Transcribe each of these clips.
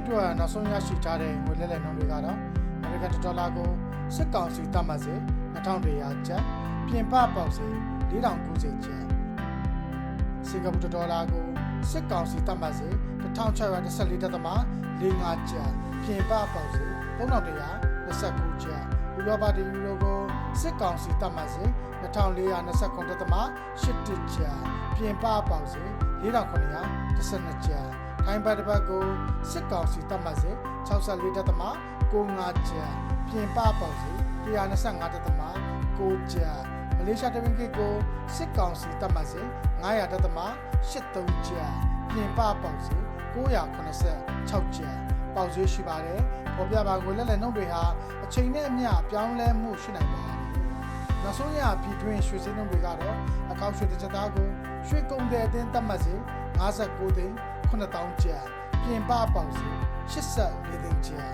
အတွက်နောက်ဆုံးရရှိထားတဲ့ငွေလဲလှယ်နှုန်းတွေကတော့အမေရိကန်ဒေါ်လာကိုစစ်ကောင်စီတတ်မှတ်စေ2100ကျပ်ပြင်ပပေါက်စေ4090ကျပ်စင်ကာပူဒေါ်လာကိုစစ်ကောင်စီတတ်မှတ်စေ1614တက်သမ45ကျပ်ပြင်ပပေါက်စေ3129ကျပ်ဥရောပတီယူရိုကိုစစ်ကောင်စီတတ်မှတ်စေ2429တက်သမ8ကျပ်ပြင်ပပေါက်စေ4912ကျပ် ထိုင်းဘတ်တစ်ပတ်ကိုစစ်ကောင်စီတပ်မှတ်စေ64တက်သမ95ကျပ်ပြင်ပပေါက်စေ125တက်သမ9ကျပ်မလေးရှားတဝင်းကိတ်ကိုစစ်ကောင်စီတပ်မှတ်စေ900တက်သမ83ကျပ်ပြင်ပပေါက်စေ986ကျပ်ပေါက်ဈေးရှိပါတယ်ပေါ်ပြပါကိုလက်လက်နှုတ်တွေဟာအချိန်နဲ့အမျှပြောင်းလဲမှုရှိနိုင်ပါတယ်နောက်ဆုံးရပြည်တွင်းရွှေစင်းနှုတ်တွေကတော့အကောက်ရွှေတစ်ချက်သားကိုရွှေကုန်တဲ့အတင်းတတ်မှတ်စေ59သိန်း 9000ကျပ်ပြင်ပပေါက်စီ84သိန်းကျပ်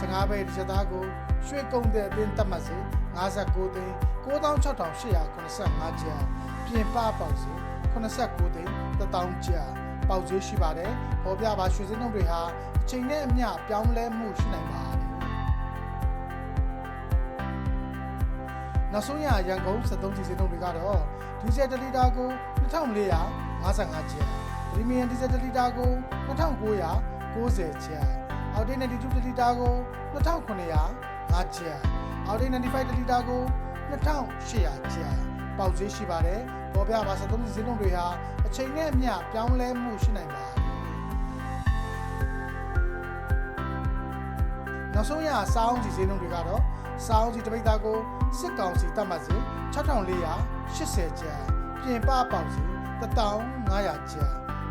15ပဲတစ်ချက်သားကိုရွှေကုန်တဲ့အတင်းတတ်မှတ်စေ59သိန်း96,885ကျပ်ပြင်ပပေါက်စီ89သိန်း1000ကျပ်ပေါက်ဈေးရှိပါတယ်ပေါ်ပြပါရွှေစင်းနှုတ်တွေဟာအချိန်နဲ့အမျှပြောင်းလဲမှုရှိနိုင်ပါတယ်နောက်ဆုံးရရန်ကုန်73စီစင်းနှုတ်တွေကတော့ဒီဇယ်1လီတာကို2455ကျပ် ပရီမီယံဒီဇယ်1လီတာကို2990ကျပ်အော်ဒီ92လီတာကို2905ကျပ်အော်ဒီ95လီတာကို2800ကျပ်ပေါက်ဈေးရှိပါတယ်ပေါ်ပြပါ73စီးနှုန်းတွေဟာအချိန်နဲ့အမျှပြောင်းလဲမှုရှိနိုင်ပါတယ်နောက်ဆုံးရစောင်းစီဈေးနှုန်းတွေကတော့စောင်းစီတပိတ်သားကိုစစ်ကောင်စီတတ်မှတ်စေ6480ကျပ်ပြင်ပပေါက်စီ1500ကျပ်